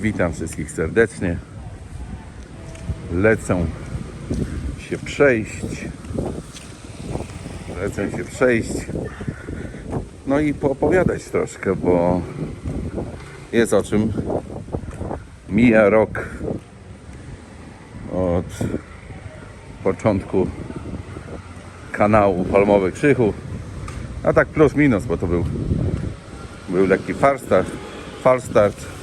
Witam wszystkich serdecznie. Lecę się przejść. Lecę się przejść. No i poopowiadać troszkę, bo jest o czym. Mija rok od początku kanału Palmowy Krzychu. A tak plus minus, bo to był, był lekki falstart. falstart.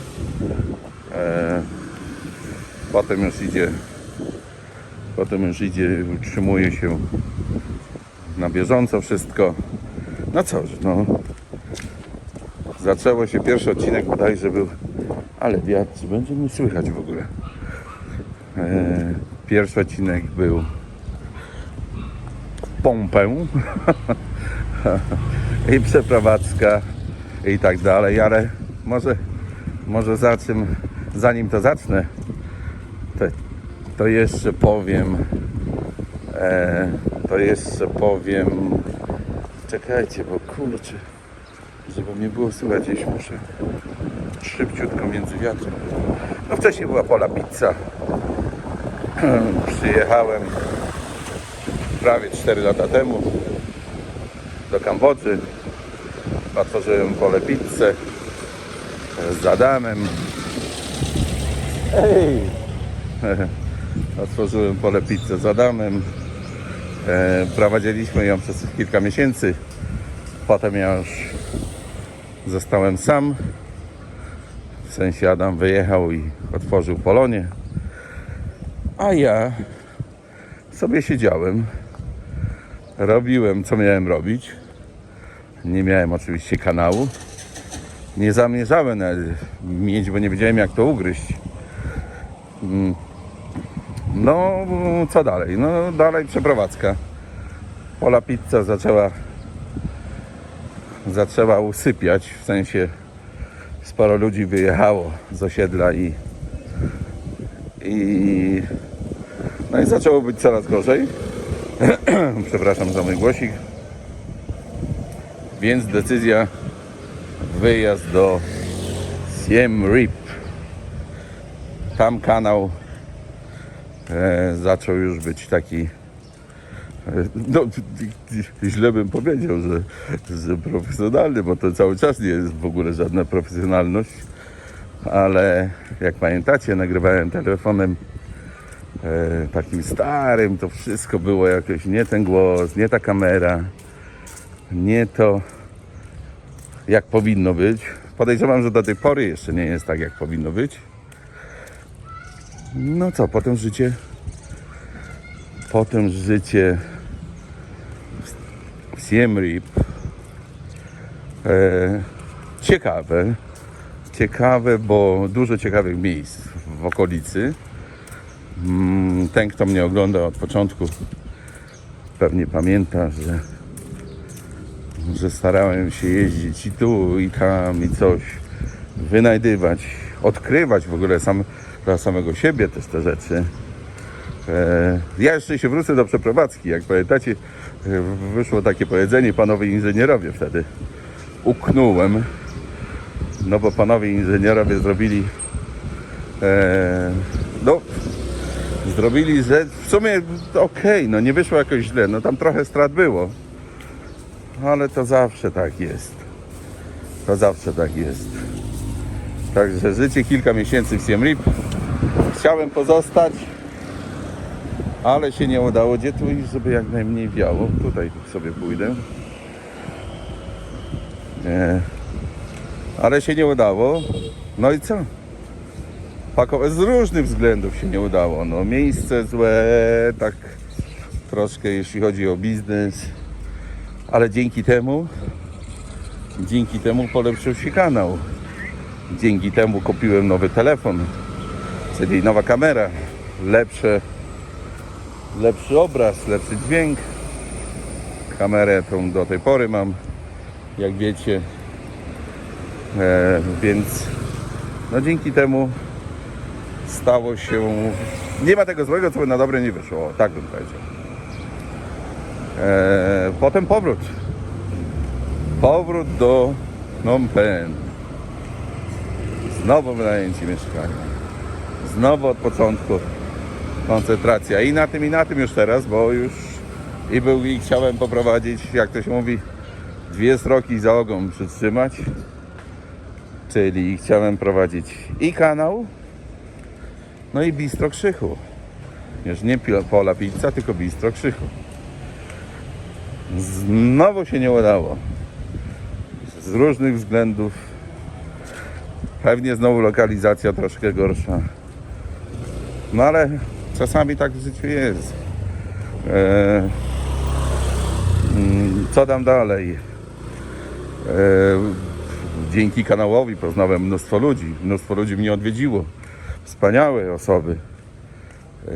E, potem już idzie potem już idzie, utrzymuje się na bieżąco wszystko. No cóż, no. Zaczęło się pierwszy odcinek bodajże był ale wiatr, będzie mnie słychać w ogóle. E, pierwszy odcinek był pompę i przeprowadzka i tak dalej, ale może, może za czym, zanim to zacznę, to, to jeszcze powiem, e, to jeszcze powiem, czekajcie, bo kurczę, żeby mnie było słychać, gdzieś muszę szybciutko między wiatrem. No wcześniej była pola pizza, przyjechałem prawie 4 lata temu do Kambodży. Otworzyłem pole pizzę z Adamem. Ej! Otworzyłem pole pizzę z Adamem. E, Prowadziliśmy ją przez kilka miesięcy. Potem ja już zostałem sam. W sensie Adam wyjechał i otworzył Polonię. A ja sobie siedziałem, robiłem co miałem robić. Nie miałem oczywiście kanału. Nie zamierzałem mieć, bo nie wiedziałem jak to ugryźć. Mm. No, co dalej? No, dalej przeprowadzka. Pola pizza zaczęła zaczęła usypiać, w sensie sporo ludzi wyjechało z osiedla i i no i zaczęło być coraz gorzej. Przepraszam za mój głosik. Więc decyzja wyjazd do Siem Reap. Tam kanał e, zaczął już być taki e, no, źle bym powiedział, że, że profesjonalny, bo to cały czas nie jest w ogóle żadna profesjonalność, ale jak pamiętacie, nagrywałem telefonem e, takim starym, to wszystko było jakoś nie ten głos, nie ta kamera, nie to jak powinno być. Podejrzewam, że do tej pory jeszcze nie jest tak, jak powinno być. No co, potem życie, potem życie w Siem Reap. E, ciekawe, ciekawe, bo dużo ciekawych miejsc w okolicy. Mm, Ten, kto mnie ogląda od początku, pewnie pamięta, że, że starałem się jeździć i tu, i tam, i coś wynajdywać, odkrywać w ogóle sam, dla samego siebie też te rzeczy. E, Ja jeszcze się wrócę do przeprowadzki. Jak pamiętacie, e, wyszło takie powiedzenie, panowie inżynierowie wtedy. Uknąłem, no bo panowie inżynierowie zrobili e, no zrobili, że w sumie okej, no nie wyszło jakoś źle, no tam trochę strat było, ale to zawsze tak jest. To zawsze tak jest. Także życie kilka miesięcy w Siem Reap. Chciałem pozostać, ale się nie udało. Gdzie tu iść, żeby jak najmniej wiało? Tutaj sobie pójdę. Nie. Ale się nie udało. No i co? Pakować z różnych względów się nie udało. No, miejsce złe, tak troszkę jeśli chodzi o biznes, ale dzięki temu, dzięki temu polepszył się kanał. Dzięki temu kupiłem nowy telefon, czyli nowa kamera, lepsze, lepszy obraz, lepszy dźwięk. Kamerę tą do tej pory mam, jak wiecie, e, więc no dzięki temu stało się. Nie ma tego złego, co by na dobre nie wyszło. O, tak bym powiedział. E, potem powrót. Powrót do Phnom Penh. Znowu wynajęci mieszkania. Znowu od początku koncentracja. I na tym, i na tym już teraz, bo już i był i chciałem poprowadzić, jak to się mówi, dwie sroki za ogon przytrzymać. Czyli chciałem prowadzić i kanał, no i bistro Krzychu. Już nie Pola Pizza, tylko bistro Krzychu. Znowu się nie udało. Z różnych względów. Pewnie znowu lokalizacja troszkę gorsza. No ale czasami tak w życiu jest. E, mm, co tam dalej? E, dzięki kanałowi poznałem mnóstwo ludzi. Mnóstwo ludzi mnie odwiedziło. Wspaniałe osoby. E,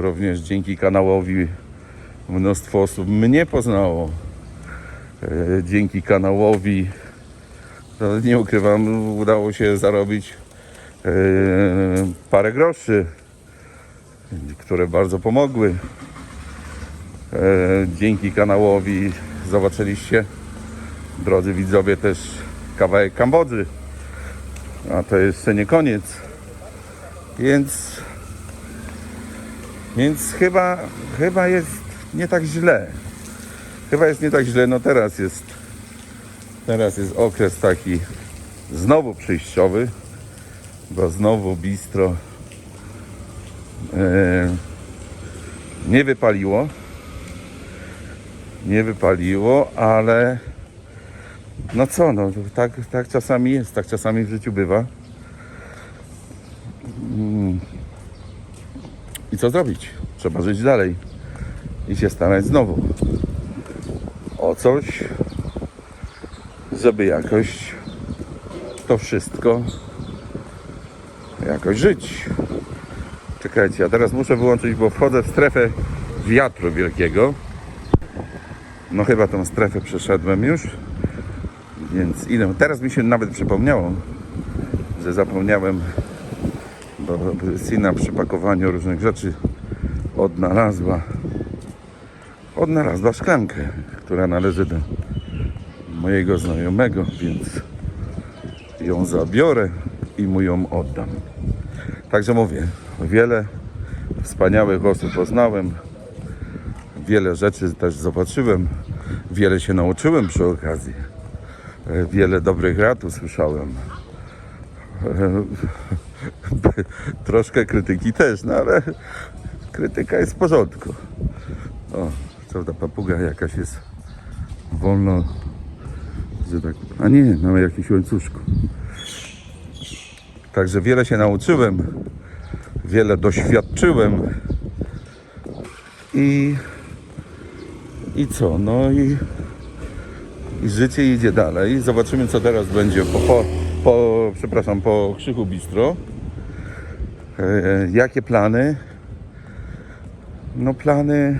również dzięki kanałowi mnóstwo osób mnie poznało. Dzięki kanałowi, no nie ukrywam, udało się zarobić e, parę groszy, które bardzo pomogły. E, dzięki kanałowi zobaczyliście, drodzy widzowie, też kawałek Kambodży. A to jeszcze nie koniec. Więc, więc chyba, chyba jest nie tak źle. Chyba jest nie tak źle. No teraz jest, teraz jest okres taki znowu przyjściowy, bo znowu bistro e, nie wypaliło. Nie wypaliło, ale no co, no tak, tak czasami jest, tak czasami w życiu bywa. Mm. I co zrobić? Trzeba żyć dalej i się starać znowu o coś, żeby jakoś to wszystko jakoś żyć. Czekajcie, ja teraz muszę wyłączyć, bo wchodzę w strefę wiatru wielkiego. No chyba tą strefę przeszedłem już. Więc idę. Teraz mi się nawet przypomniało, że zapomniałem, bo Sina przy pakowaniu różnych rzeczy odnalazła odnalazła szklankę, która należy do mojego znajomego, więc ją zabiorę i mu ją oddam. Także mówię, wiele wspaniałych osób poznałem, wiele rzeczy też zobaczyłem, wiele się nauczyłem przy okazji, wiele dobrych rad usłyszałem. Troszkę krytyki też, no ale krytyka jest w porządku. O, co ta papuga jakaś jest wolno, że tak, a nie, na jakimś łańcuszku. Także wiele się nauczyłem, wiele doświadczyłem i i co, no i, i życie idzie dalej. Zobaczymy co teraz będzie po, po, po przepraszam, po Krzychu Bistro. E, jakie plany? No plany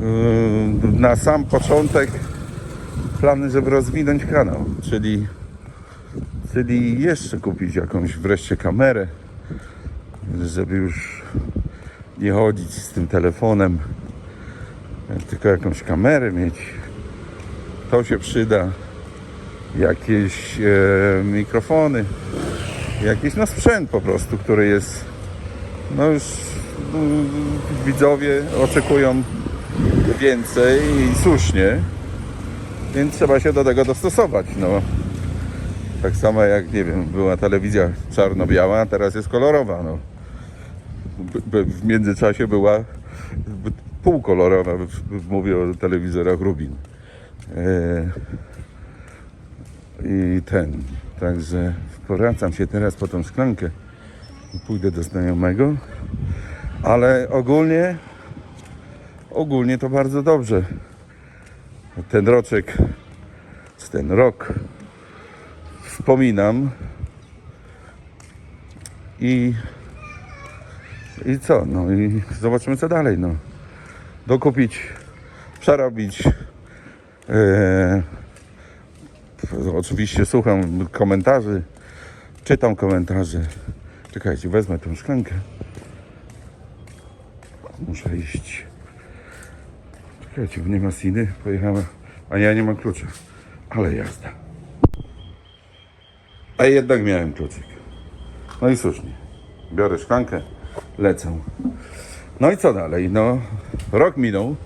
Yy, na sam początek plany, żeby rozwinąć kanał, czyli, czyli jeszcze kupić jakąś wreszcie kamerę, żeby już nie chodzić z tym telefonem, tylko jakąś kamerę mieć. To się przyda. Jakieś e, mikrofony, jakiś no sprzęt po prostu, który jest no już mm, widzowie oczekują więcej i słusznie, więc trzeba się do tego dostosować. No. Tak samo jak, nie wiem, była telewizja czarno-biała, teraz jest kolorowa. No. W międzyczasie była półkolorowa, mówię o telewizorach Rubin. E, I ten, także powracam się teraz po tą szklankę i pójdę do znajomego, ale ogólnie ogólnie to bardzo dobrze. Ten roczek, ten rok wspominam i i co, no i zobaczymy co dalej, no. Dokupić, przerobić. E, oczywiście słucham komentarzy, czytam komentarze. Czekajcie, wezmę tą szklankę. Muszę iść. Bo nie ma Siny, pojechała. A ja nie mam klucza. Ale jazda. A jednak miałem kluczyk. No i słusznie. Biorę szklankę, lecę. No i co dalej? No, rok minął.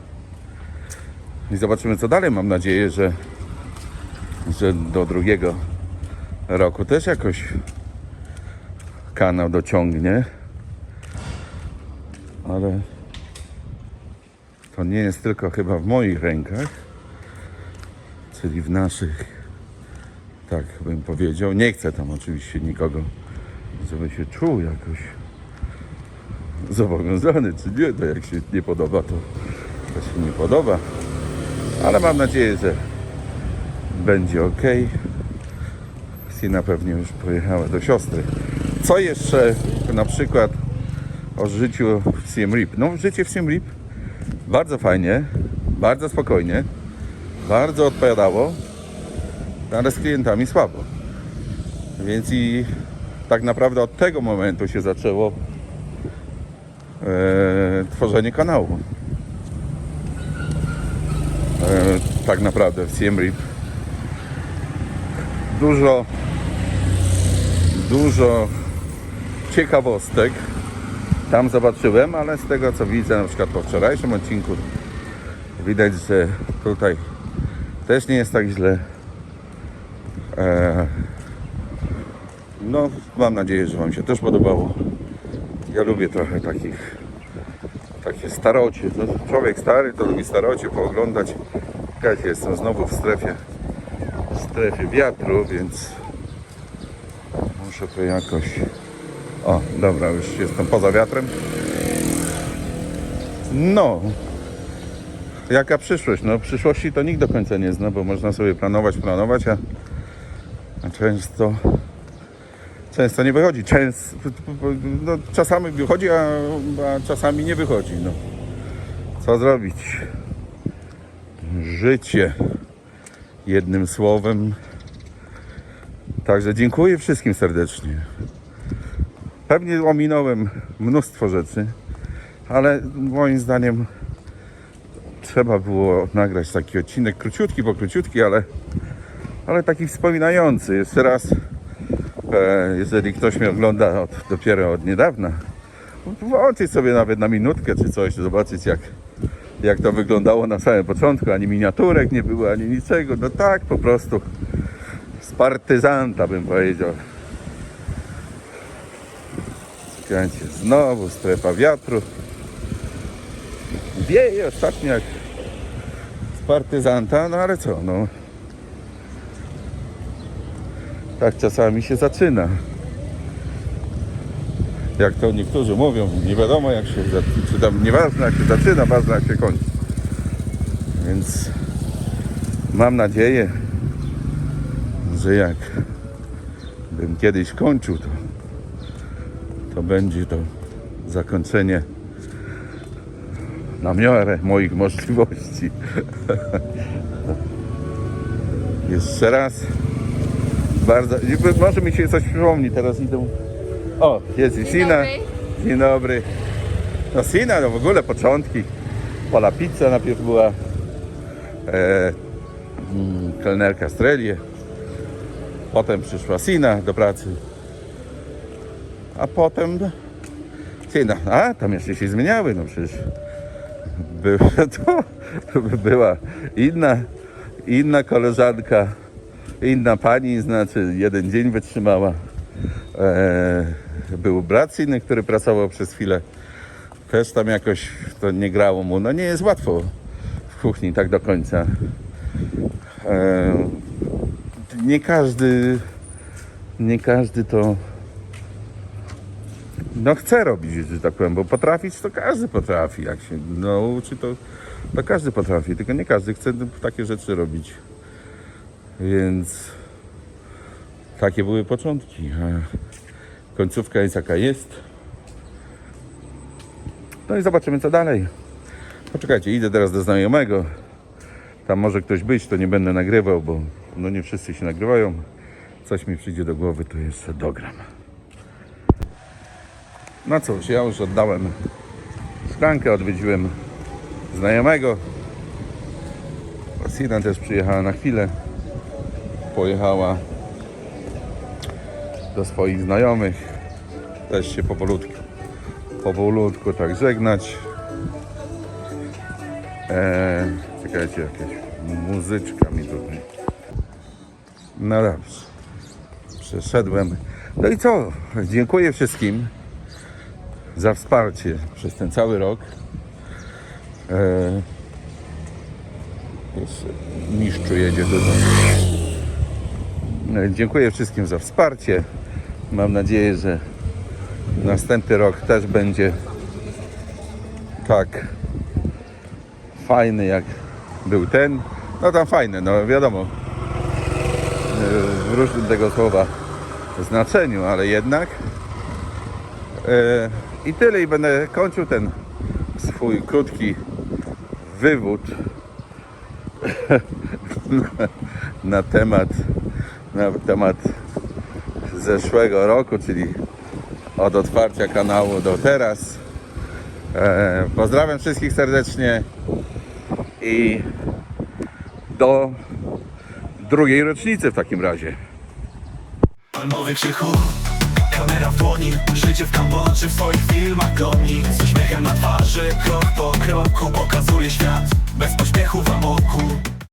I zobaczymy co dalej. Mam nadzieję, że, że do drugiego roku też jakoś kanał dociągnie. Ale to nie jest tylko chyba w moich rękach, czyli w naszych, tak bym powiedział. Nie chcę tam oczywiście nikogo, żeby się czuł jakoś zobowiązany, czy nie. To jak się nie podoba, to, to się nie podoba. Ale mam nadzieję, że będzie ok. Sina pewnie już pojechała do siostry. Co jeszcze na przykład o życiu w Siem? No życie w Siem bardzo fajnie, bardzo spokojnie, bardzo odpowiadało, ale z klientami słabo. Więc i tak naprawdę od tego momentu się zaczęło e, tworzenie kanału. E, tak naprawdę w Siem Reap. Dużo, dużo ciekawostek tam zobaczyłem, ale z tego co widzę na przykład po wczorajszym odcinku widać, że tutaj też nie jest tak źle. E, no, mam nadzieję, że Wam się też podobało. Ja lubię trochę takich takie starocie. No, człowiek stary to lubi starocie pooglądać. Słuchajcie, jestem znowu w strefie w strefie wiatru, więc muszę to jakoś o, dobra, już jestem poza wiatrem. No. Jaka przyszłość? No przyszłości to nikt do końca nie zna, bo można sobie planować, planować, a, a często często nie wychodzi. Często, no, czasami wychodzi, a, a czasami nie wychodzi. No. Co zrobić? Życie. Jednym słowem. Także dziękuję wszystkim serdecznie. Pewnie ominąłem mnóstwo rzeczy, ale moim zdaniem trzeba było nagrać taki odcinek króciutki, bo króciutki, ale, ale taki wspominający. Jeszcze raz, e, jeżeli ktoś mnie ogląda od, dopiero od niedawna, włączyć sobie nawet na minutkę czy coś, zobaczyć jak, jak to wyglądało na samym początku. Ani miniaturek nie było, ani niczego. No tak, po prostu z partyzanta bym powiedział. Słuchajcie, znowu strefa wiatru. Wieje ostatnio jak z partyzanta, no ale co, no. Tak czasami się zaczyna. Jak to niektórzy mówią, nie wiadomo jak się, za- czy tam nieważne jak się zaczyna, ważne jak się kończy. Więc mam nadzieję, że jak bym kiedyś kończył, to to będzie to zakończenie na miarę moich możliwości. Jeszcze raz bardzo. Może mi się coś przypomni, teraz idą. O, jest i Sina. dobry. Dzień dobry. No Sina, no w ogóle początki. Pola pizza najpierw była. E, mm, kelnerka Strelie. Potem przyszła Sina do pracy. A potem no, a tam jeszcze się zmieniały, no przecież by, to była inna, inna koleżanka, inna pani, znaczy jeden dzień wytrzymała. E, był brat inny, który pracował przez chwilę. Też tam jakoś to nie grało mu. No nie jest łatwo w kuchni tak do końca. E, nie każdy, nie każdy to no chce robić, że tak powiem, bo potrafić to każdy potrafi. Jak się nauczy, to, to każdy potrafi, tylko nie każdy chce takie rzeczy robić. Więc takie były początki. Końcówka jest jaka jest. No i zobaczymy co dalej. Poczekajcie, idę teraz do znajomego. Tam może ktoś być, to nie będę nagrywał, bo no nie wszyscy się nagrywają. Coś mi przyjdzie do głowy, to jeszcze dogram. No cóż, ja już oddałem szklankę, odwiedziłem znajomego. Sina też przyjechała na chwilę. Pojechała do swoich znajomych. Też się powolutku, powolutku tak żegnać. Eee, czekajcie, jakaś muzyczka mi tutaj. No dobrze. Przeszedłem. No i co? Dziękuję wszystkim za wsparcie przez ten cały rok. Eee, jeszcze mistrzu jedzie do domu. E, Dziękuję wszystkim za wsparcie. Mam nadzieję, że następny rok też będzie tak fajny jak był ten. No tam fajny, no wiadomo. e, W różnym tego słowa znaczeniu, ale jednak. E, I tyle i będę kończył ten swój krótki wywód na, na temat na temat zeszłego roku, czyli od otwarcia kanału do teraz. E, pozdrawiam wszystkich serdecznie i do drugiej rocznicy w takim razie. Palmowy krzychu dłoni Życie w Kambodży w swoich filmach goni Z uśmiechem na twarzy Krok po kroku pokazuje świat. Bez pośpiechu w amoku